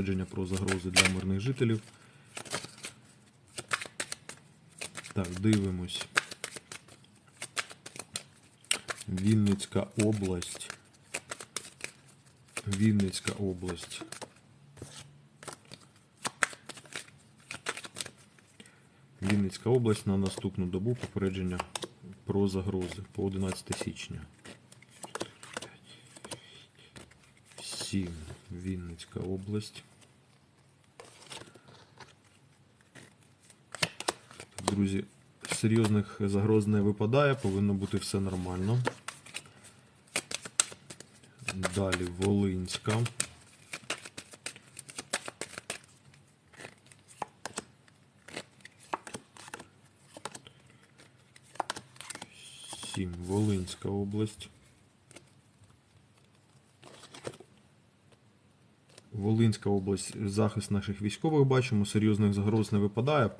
попередження про загрози для мирних жителів. Так, дивимось. Вінницька область. Вінницька область. Вінницька область на наступну добу попередження про загрози по 11 січня. 7. Вінницька область. Друзі, серйозних загроз не випадає, повинно бути все нормально. Далі Волинська. Сім. Волинська область. Волинська область, захист наших військових бачимо, серйозних загроз не випадає.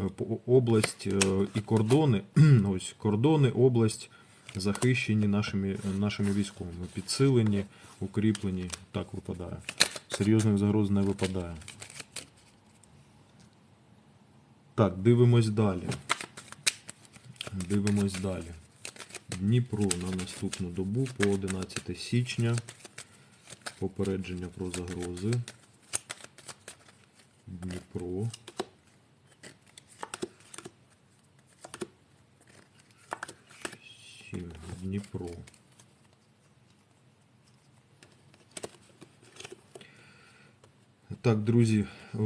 Е, Область е, і кордони, ось кордони, область захищені нашими, нашими військовими. Підсилені, укріплені, так випадає. Серйозних загроз не випадає. Так, дивимось далі. Дивимось далі. Дніпро на наступну добу по 11 січня. Попередження про загрози. Дніпро. Сім. Дніпро. Так, друзі, е,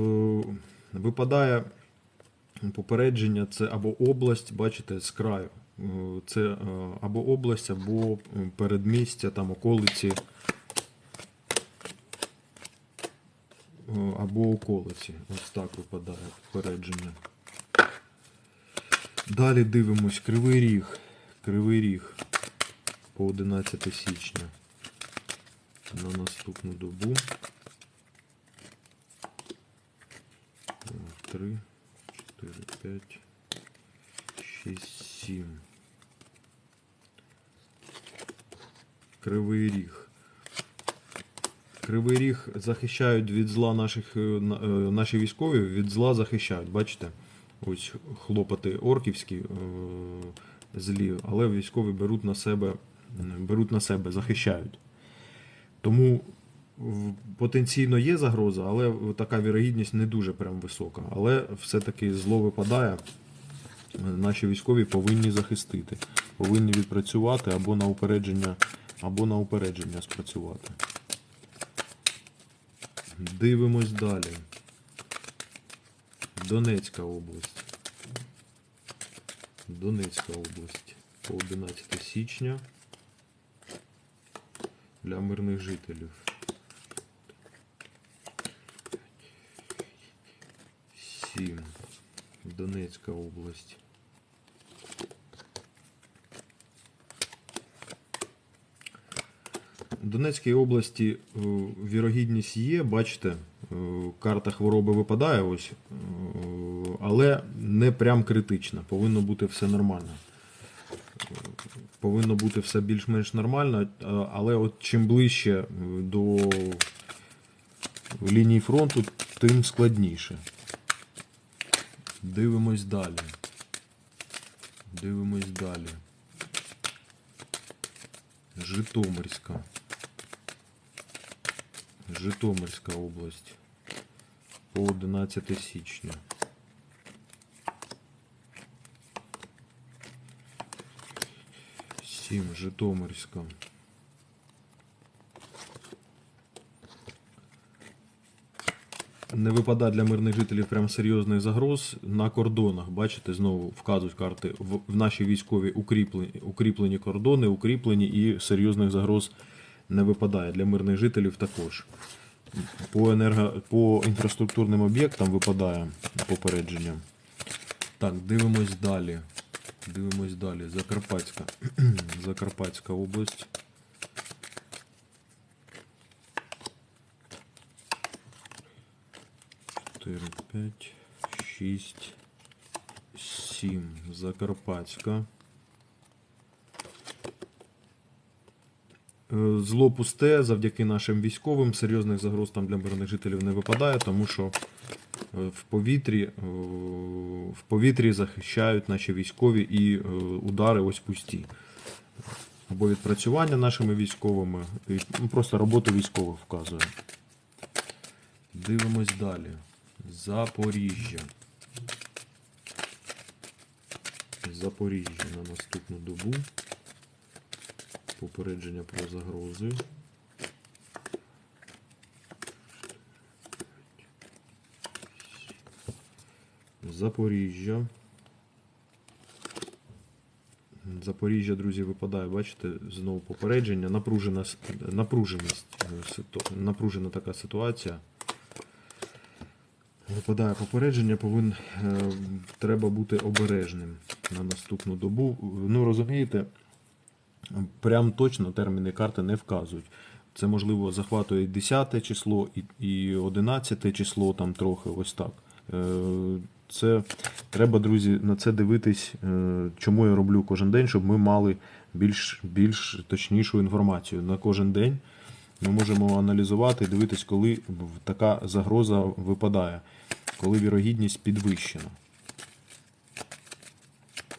випадає попередження, це або область, бачите, з краю. Е, Це е, або область, або передмістя, там околиці або околиці. Ось так випадає попередження. Далі дивимось Кривий Ріг. Кривий Ріг по 11 січня на наступну добу. 3, 4, 5, 6, 7. Кривий Ріг. Кривий ріг захищають від зла наших е, е, наші військові від зла захищають. Бачите? Ось хлопоти орківські е, злі, але військові беруть на себе, беруть на себе, захищають. Тому потенційно є загроза, але така вірогідність не дуже прям висока. Але все-таки зло випадає. Наші військові повинні захистити, повинні відпрацювати або на упередження, або на упередження спрацювати. Дивимось далі. Донецька область. Донецька область. По 11 січня. Для мирних жителів. Сім. Донецька область. В Донецькій області е, вірогідність є, бачите, е, карта хвороби випадає ось, е, але не прям критична. Повинно бути все нормально. Повинно бути все більш-менш нормально, але от чим ближче е, до лінії фронту, тим складніше. Дивимось далі. Дивимось далі. Житомирська. Житомирська область по 11 січня. Сім Житомирська. Не випадає для мирних жителів прям серйозних загроз на кордонах. Бачите, знову вказують карти в наші військові укріплені, укріплені кордони, укріплені і серйозних загроз не випадає для мирних жителів також. По, енерго, по інфраструктурним об'єктам випадає попередження. Так, дивимось далі. Дивимось далі. Закарпатська. Закарпатська область. Чотири, п'ять, шість, сім. Закарпатська. Е, Зло пусте завдяки нашим військовим. Серйозних загроз там для мирних жителів не випадає, тому що в повітрі, е, в повітрі захищають наші військові і е, удари ось пусті. Або відпрацювання нашими військовими, ну, просто роботу військових вказує. Дивимось далі. Запоріжжя. Запоріжжя на наступну добу. Попередження про загрози. Запоріжжя. Запоріжжя, друзі, випадає, бачите, знову попередження. Напружена, напруженість, е, напружена така ситуація. Випадає попередження, повин, е, треба бути обережним на наступну добу. Ну, розумієте, прям точно терміни карти не вказують. Це можливо захватує 10 число і, і 11 число, там трохи ось так. Це треба, друзі, на це дивитись, е, чому я роблю кожен день, щоб ми мали більш, більш точнішу інформацію. На кожен день ми можемо аналізувати, дивитись, коли така загроза випадає, коли вірогідність підвищена.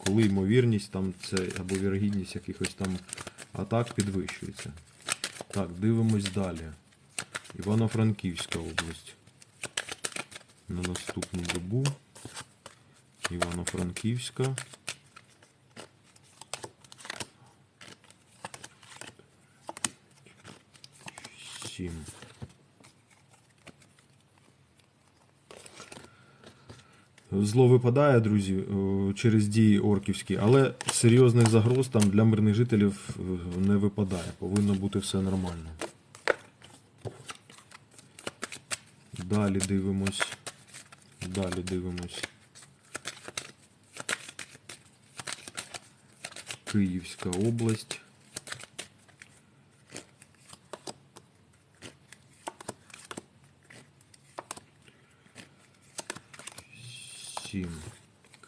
Коли ймовірність там це або вірогідність якихось там атак підвищується. Так, дивимось далі. Івано-Франківська область. На наступну добу. Івано-Франківська. Сім. Зло випадає, друзі, е, через дії орківські, але серйозних загроз там для мирних жителів е, не випадає. Повинно бути все нормально. Далі дивимось. Далі дивимось. Київська область. Сім.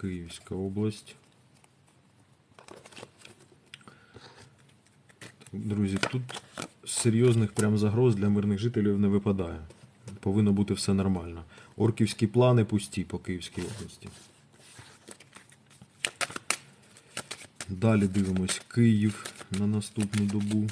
Київська область. Друзі, тут серйозних прям загроз для мирних жителів не випадає. Повинно бути все нормально. Орківські плани пусті по Київській області. Далі дивимось Київ на наступну добу.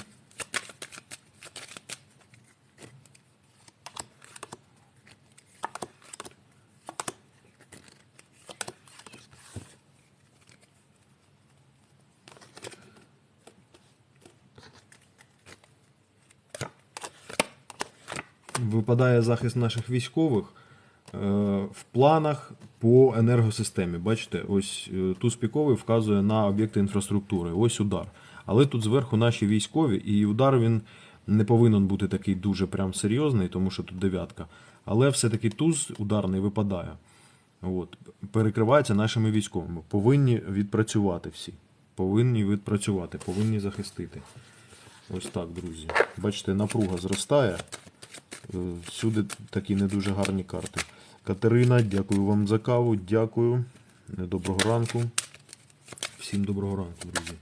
Випадає захист наших військових е, в планах по енергосистемі. Бачите, ось е, туз піковий вказує на об'єкти інфраструктури. Ось удар. Але тут зверху наші військові, і удар він не повинен бути такий дуже прям серйозний, тому що тут дев'ятка. Але все-таки туз ударний випадає. От, перекривається нашими військовими. Повинні відпрацювати всі. Повинні відпрацювати, повинні захистити. Ось так, друзі. Бачите, напруга зростає. Е, Всюди такі не дуже гарні карти. Катерина, дякую вам за каву. Дякую. Доброго ранку. Всім доброго ранку, друзі.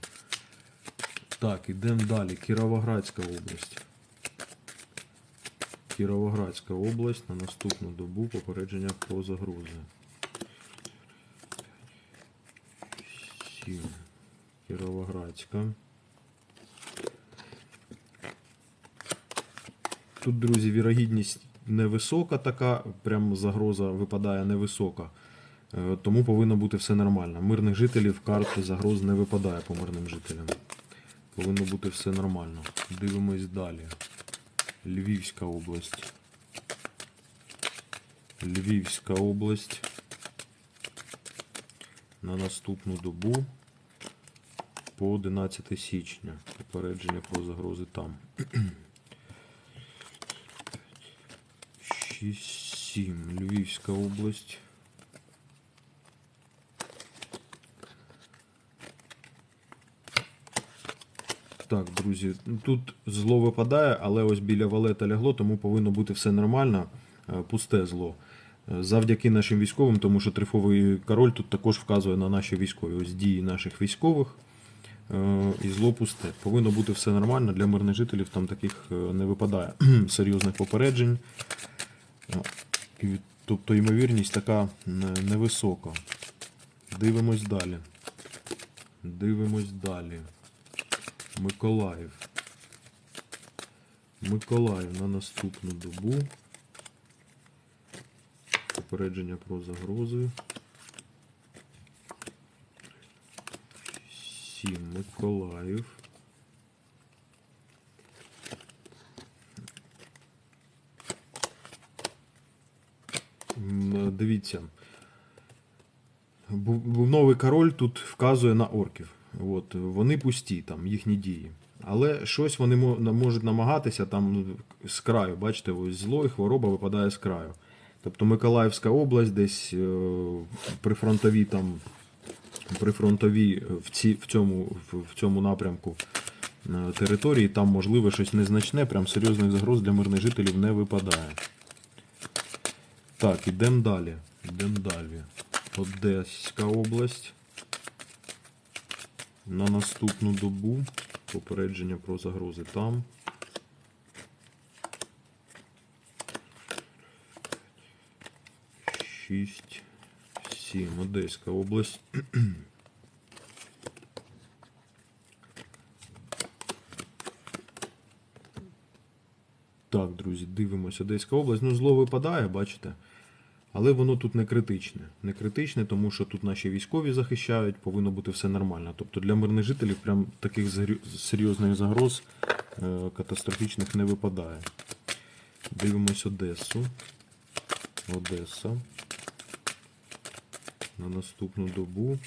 Так, ідемо далі. Кіровоградська область. Кіровоградська область на наступну добу попередження про загрози. Сім. Кіровоградська. Тут, друзі, вірогідність невисока така, прям загроза випадає невисока. Е, Тому повинно бути все нормально. Мирних жителів карти загроз не випадає по мирним жителям. Повинно бути все нормально. Дивимось далі. Львівська область. Львівська область. На наступну добу по 11 січня. Попередження про загрози там. 6-7. Львівська область. Так, друзі, ну, тут зло випадає, але ось біля валета лягло, тому повинно бути все нормально. Е, Пусте зло. Е, Завдяки нашим військовим, тому що трифовий король тут також вказує на наші військові. Ось дії наших військових. е, і зло пусте. Повинно бути все нормально. Для мирних жителів там таких е, не випадає серйозних попереджень. Тобто ймовірність така невисока. Дивимось далі. Дивимось далі. Миколаїв. Миколаїв на наступну добу. Попередження про загрози. 7. Миколаїв. Дивіться. Був, був новий король тут вказує на орків. От, вони пусті, там, їхні дії. Але щось вони можуть намагатися там ну, з краю. Бачите, ось зло і хвороба випадає з краю. Тобто Миколаївська область десь е, прифронтові там прифронтові в, ці, в, цьому, в, в цьому напрямку е, території, там можливо щось незначне, прям серйозних загроз для мирних жителів не випадає. Так, ідемо далі. Ідемо далі. Одеська область. На наступну добу. Попередження про загрози там. Шість. Сім. Одеська область. Так, друзі, дивимося. Одеська область. Ну, зло випадає, бачите? Але воно тут не критичне. Не критичне, тому що тут наші військові захищають, повинно бути все нормально. Тобто для мирних жителів прям таких серйозних загроз е, катастрофічних не випадає. Дивимось Одесу. Одеса. На наступну добу.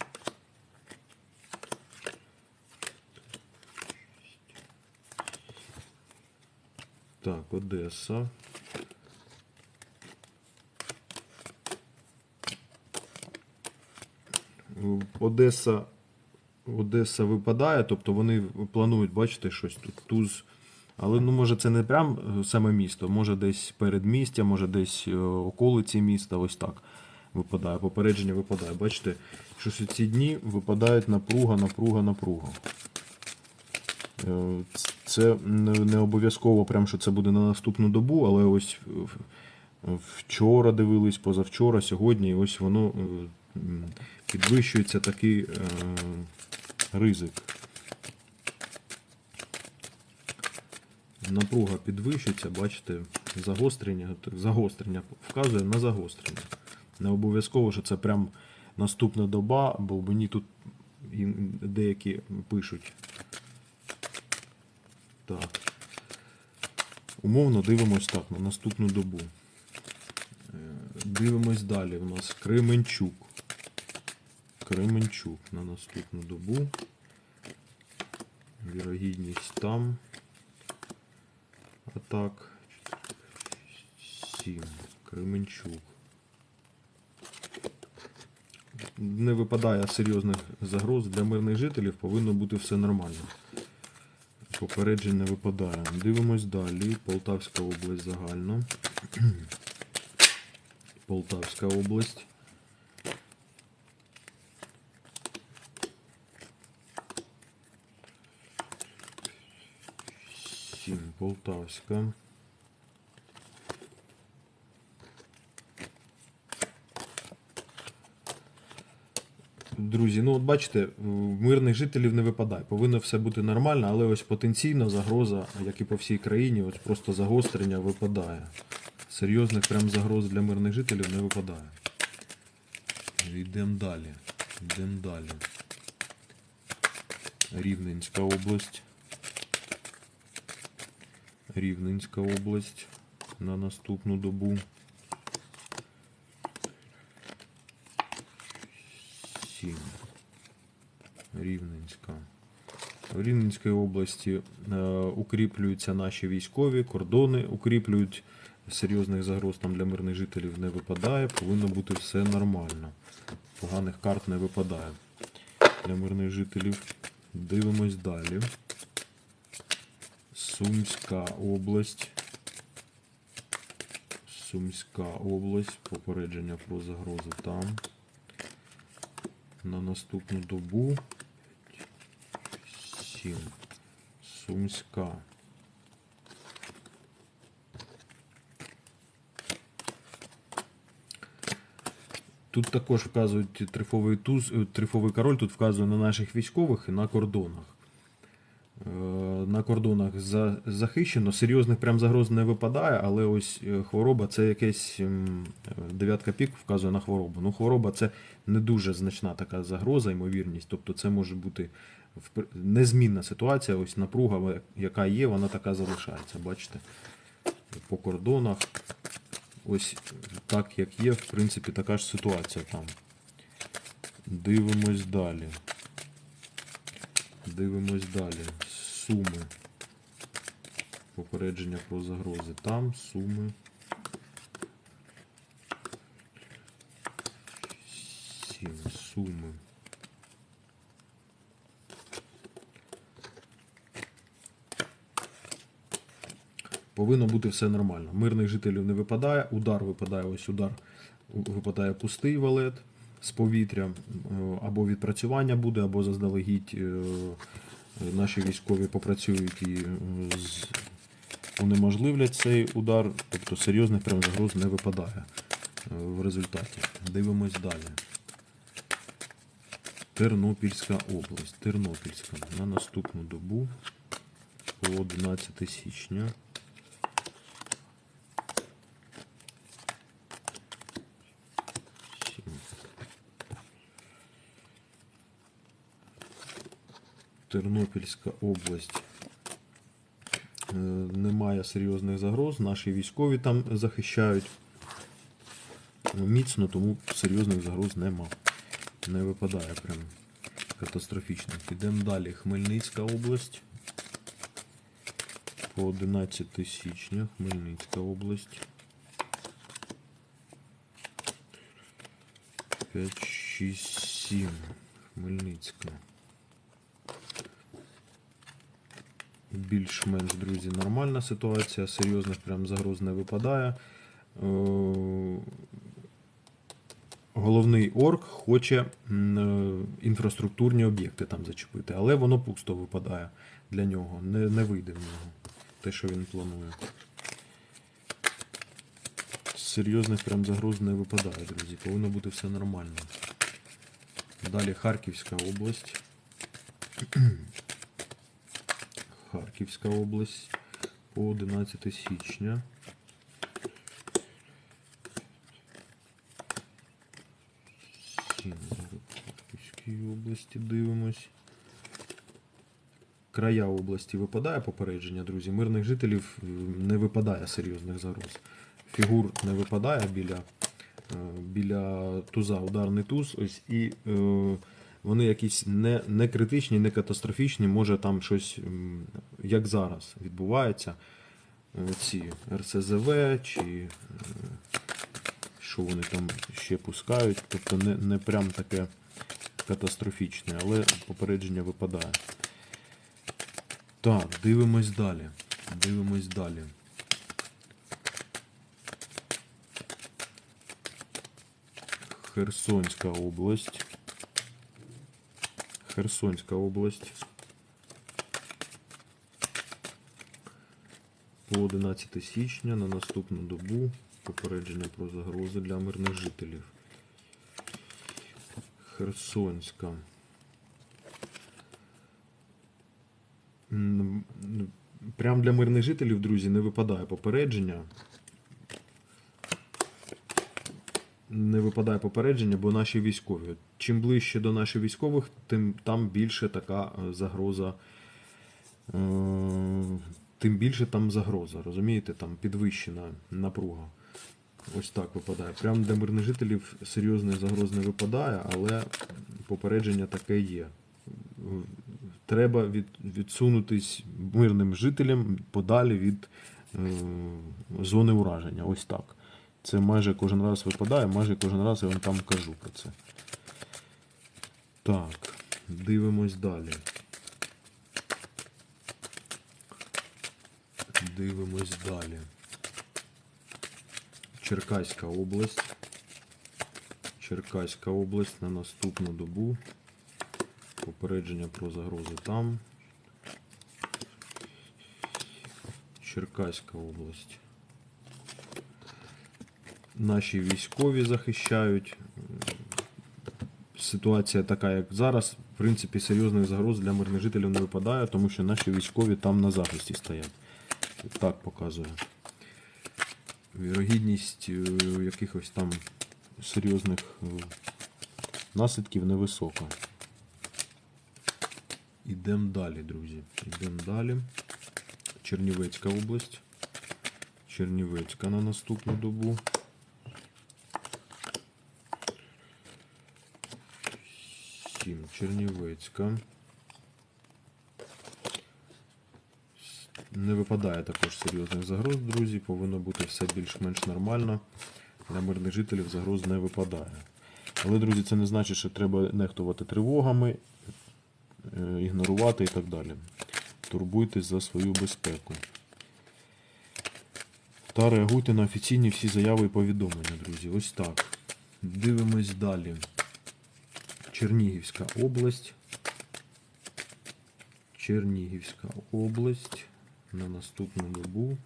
Так, Одеса. Одеса, Одеса випадає, тобто вони планують, бачите, щось тут туз. Але ну, може це не прям е, саме місто, може десь передмістя, може десь е, околиці міста, ось так випадає. Попередження випадає. Бачите, щось у ці дні випадають напруга, напруга, напруга. Е, Це не обов'язково, прям, що це буде на наступну добу, але ось вчора дивились, позавчора, сьогодні, і ось воно підвищується такий е, ризик. Напруга підвищується, бачите, загострення, загострення вказує на загострення. Не обов'язково, що це прям наступна доба, бо мені тут деякі пишуть. Так. Умовно дивимось так на наступну добу. Е, Дивимось далі. У нас Кременчук. Кременчук на наступну добу. Вірогідність там. Атак. 7. Кременчук. Не випадає серйозних загроз для мирних жителів, повинно бути все нормально. Попереджень не випадає. Дивимось далі. Полтавська область загально. Полтавська область. Сім. Полтавська. Друзі, ну от бачите, мирних жителів не випадає. Повинно все бути нормально, але ось потенційно загроза, як і по всій країні, ось просто загострення випадає. Серйозних прям загроз для мирних жителів не випадає. Йдемо далі. Йдемо далі. Рівненська область. Рівненська область на наступну добу. Сім. Рівненська. В Рівненській області е, укріплюються наші військові, кордони укріплюють. Серйозних загроз там для мирних жителів не випадає. Повинно бути все нормально. Поганих карт не випадає. Для мирних жителів. Дивимось далі. Сумська область. Сумська область. Попередження про загрози там. На наступну добу. 7. Сумська. Тут також вказують трифовий туз, е, трифовий король, тут вказує на наших військових і на кордонах. Е, На кордонах захищено, серйозних прям загроз не випадає, але ось е, хвороба це якесь е, дев'ятка пік вказує на хворобу. Ну, хвороба це не дуже значна така загроза, ймовірність. Тобто це може бути незмінна ситуація, ось напруга, яка є, вона така залишається. Бачите? По кордонах. Ось так як є, в принципі, така ж ситуація там. Дивимось далі. Дивимось далі. Суми. Попередження про загрози. Там суми. Сім. Суми. Повинно бути все нормально. Мирних жителів не випадає, удар випадає, ось удар випадає пустий валет з повітря, е, або відпрацювання буде, або заздалегідь е, наші військові попрацюють і е, унеможливлять цей удар, тобто серйозних прям загроз не випадає е, в результаті. Дивимось далі. Тернопільська область. Тернопільська на наступну добу по 11 січня. Сім. Тернопільська область. Е, Немає серйозних загроз. Наші військові там захищають міцно, тому серйозних загроз нема. Не випадає прям катастрофічно. Підемо далі. Хмельницька область. По 11 січня. Хмельницька область. 5, 6, 7. Хмельницька. Більш-менш, друзі, нормальна ситуація, серйозних прям загроз не випадає. Е, Головний орк хоче е, інфраструктурні об'єкти там зачепити, але воно пусто випадає для нього. Не, не вийде в нього те, що він планує. Серйозних прям загроз не випадає, друзі. Повинно бути все нормально. Далі Харківська область. Харківська область по 11 січня. Сім. Харківській області дивимось. Края області випадає попередження, друзі. Мирних жителів е, не випадає серйозних загроз. Фігур не випадає біля, е, біля туза, ударний туз. Ось, і е, вони якісь не, не критичні, не катастрофічні. Може там щось, як зараз, відбувається. Ці РСЗВ чи що вони там ще пускають. Тобто не, не прям таке катастрофічне, але попередження випадає. Так, дивимось далі. Дивимось далі. Херсонська область. Херсонська область. По 11 січня на наступну добу попередження про загрози для мирних жителів. Херсонська. Прям для мирних жителів, друзі, не випадає попередження. Не випадає попередження, бо наші військові. Чим ближче до наших військових, тим там більше така е, загроза. е, Тим більше там загроза, розумієте, там підвищена напруга. Ось так випадає. Прям для мирних жителів серйозних загроз не випадає, але попередження таке є. Треба від, відсунутись мирним жителям подалі від е, зони ураження. Ось так. Це майже кожен раз випадає, майже кожен раз я вам там кажу про це. Так, дивимось далі. Дивимось далі. Черкаська область. Черкаська область на наступну добу. Попередження про загрозу там. Черкаська область. Наші військові захищають. Ситуація така, як зараз, в принципі, серйозних загроз для мирних жителів не випадає, тому що наші військові там на захисті стоять. Так показує. Вірогідність е, якихось там серйозних е, наслідків невисока. Ідемо далі, друзі. Ідемо далі. Чернівецька область. Чернівецька на наступну добу. Сім. Чернівецька. Не випадає також серйозних загроз, друзі. Повинно бути все більш-менш нормально. Для мирних жителів загроз не випадає. Але, друзі, це не значить, що треба нехтувати тривогами, е, ігнорувати і так далі. Турбуйтесь за свою безпеку. Та реагуйте на офіційні всі заяви і повідомлення, друзі. Ось так. Дивимось далі. Чернігівська область. Чернігівська область на наступну добу.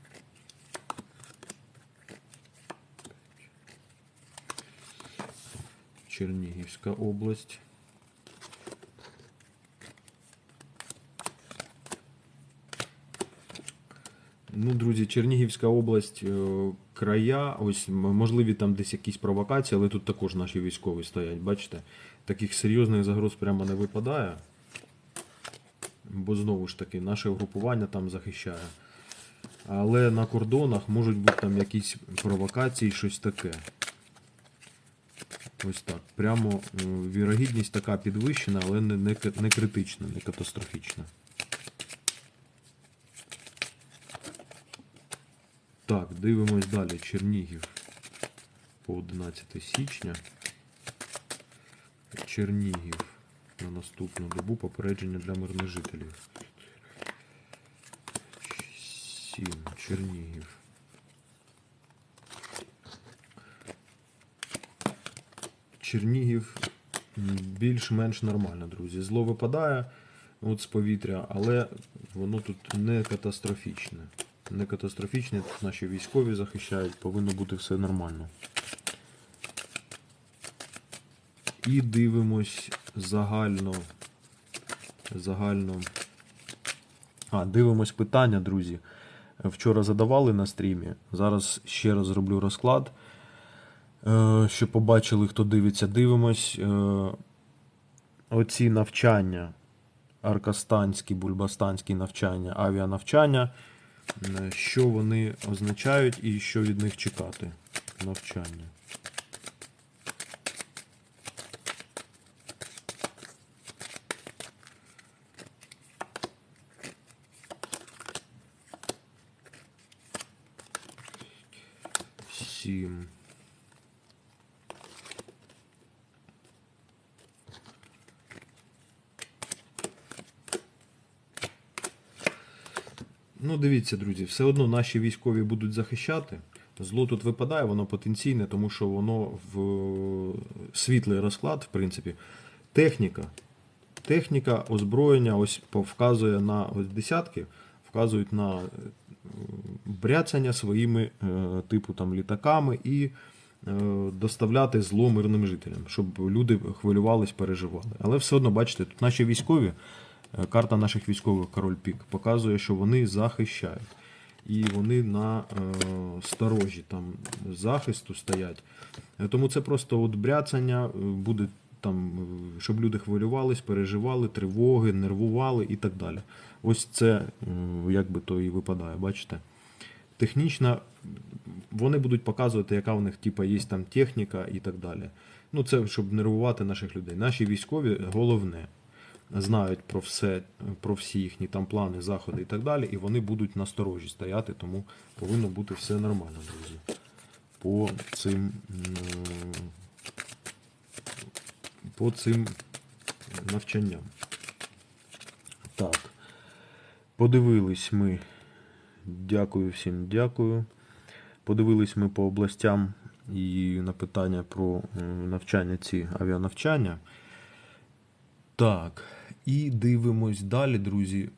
Чернігівська область. Ну, друзі, Чернігівська область, е, края, ось можливі там десь якісь провокації, але тут також наші військові стоять. Бачите, таких серйозних загроз прямо не випадає. Бо знову ж таки, наше угрупування там захищає. Але на кордонах можуть бути там якісь провокації, щось таке. Ось так. Прямо вірогідність така підвищена, але не, не, не критична, не катастрофічна. Так, дивимось далі. Чернігів по 11 січня. Чернігів на наступну добу попередження для мирних жителів. 7. Чернігів. Чернігів більш-менш нормально, друзі. Зло випадає от з повітря, але воно тут не катастрофічне. Не катастрофічне, тут наші військові захищають, повинно бути все нормально. І дивимось загально. Загально. А, дивимось питання, друзі. Вчора задавали на стрімі. Зараз ще раз зроблю розклад. Е, Щоб побачили, хто дивиться, дивимось. Е, Оці навчання, аркастанські, бульбастанські навчання, авіанавчання, що вони означають і що від них чекати. Навчання. Сім. Ну, дивіться, друзі, все одно наші військові будуть захищати. Зло тут випадає, воно потенційне, тому що воно в е, світлий розклад, в принципі. Техніка. Техніка, озброєння ось вказує на ось десятки, вказують на е, бряцання своїми е, типу там літаками і доставляти зло мирним жителям, щоб люди хвилювались, переживали. Але все одно, бачите, тут наші військові, карта наших військових король Пік показує, що вони захищають. І вони на е, сторожі там захисту стоять. Е, Тому це просто от бряцання е, буде там, е, щоб люди хвилювались, переживали, тривоги, нервували і так далі. Ось це е, як би то і випадає, бачите? Технічно вони будуть показувати, яка в них типа, є там техніка і так далі. Ну, це щоб нервувати наших людей. Наші військові головне знають про все, про всі їхні там плани, заходи і так далі, і вони будуть насторожі стояти, тому повинно бути все нормально, друзі. По цим, по цим навчанням. Так. Подивились ми. Дякую всім, дякую. Подивились ми по областям і на питання про навчання ці авіанавчання. Так, і дивимось далі, друзі.